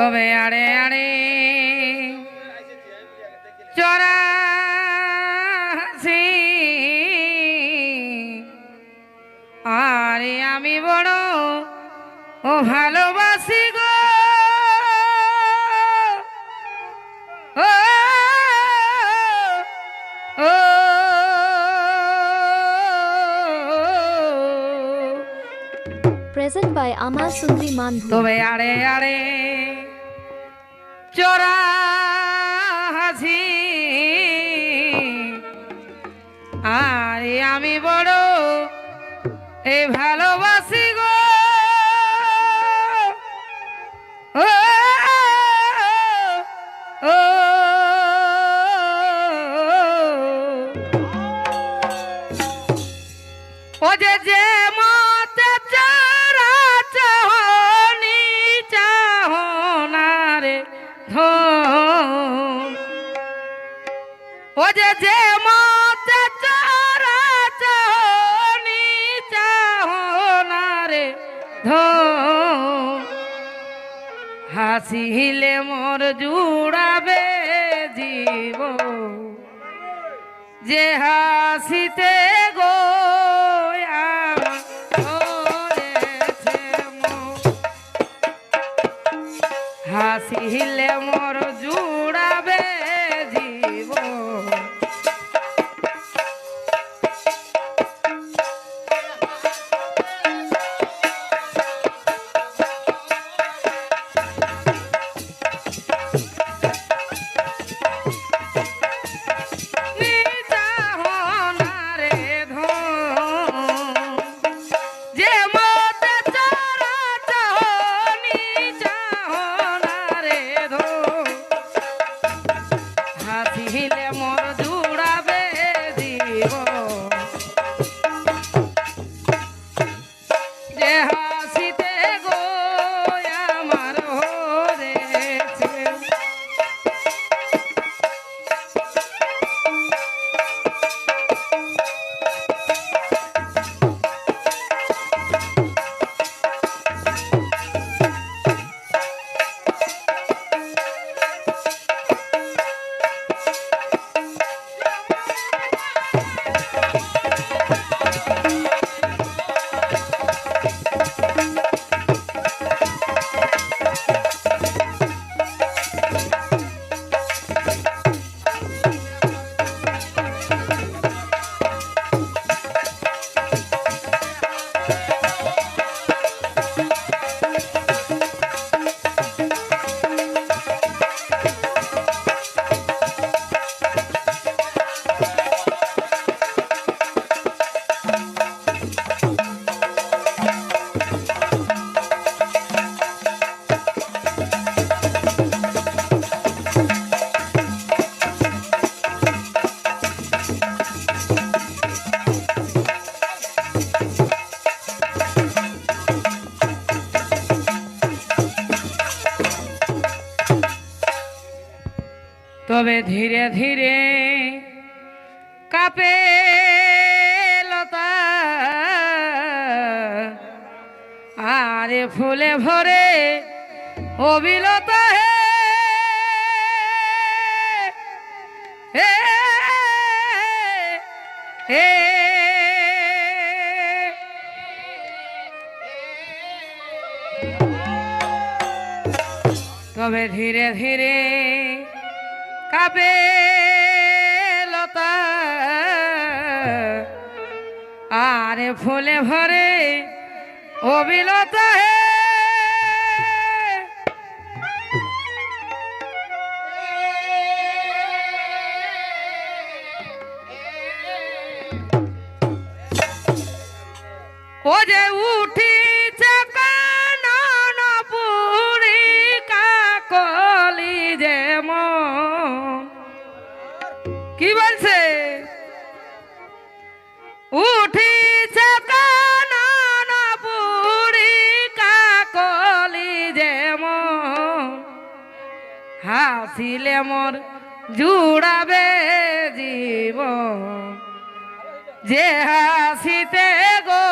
তবে আড়ে আড়ে হাসি আরে আমি বড় ও ভালোবাসি গো Present by Amar Sundri Manbhu. তবে আড়ে আড়ে চোরা হাসি। আরে আমি বড় এ ভালোবাসি ও যে যে মতে চারা চাহনি চাহনারে ধন হাসিলে মোর জুড়াবে জীব যে হাসিতে তবে ধীরে ধীরে কাপে লতা। আরে ফুলে ভরে অবিলতা হে হে তবে ধীরে ধীরে কাবে লতা। আরে ফুলে ভরে অবিলতা হে। ও যে উঠিছে হাসিলে মোর জুড়াবে জীবন। যে হাসিতে গো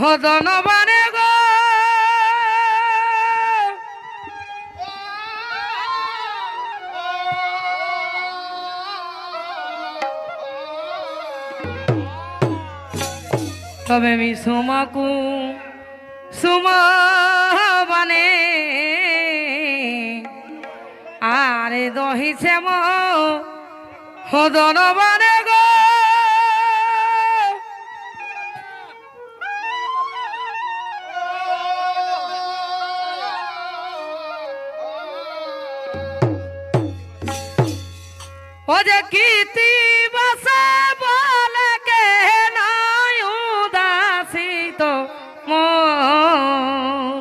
হদন বানে গো। তবে মি সুমাকু সুমানে আরে দহিছে ম হদন বানে গো। যে কীর্তি বাসা বলে কে নাই উদাসিত মন?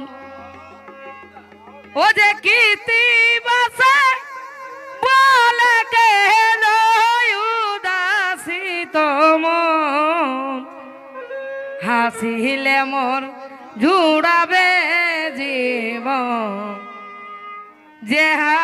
ও যে কীর্তি বাসা বলে কে নাই উদাসিত মন? হাসিলে মোর জুড়াবে জীবন। যে গো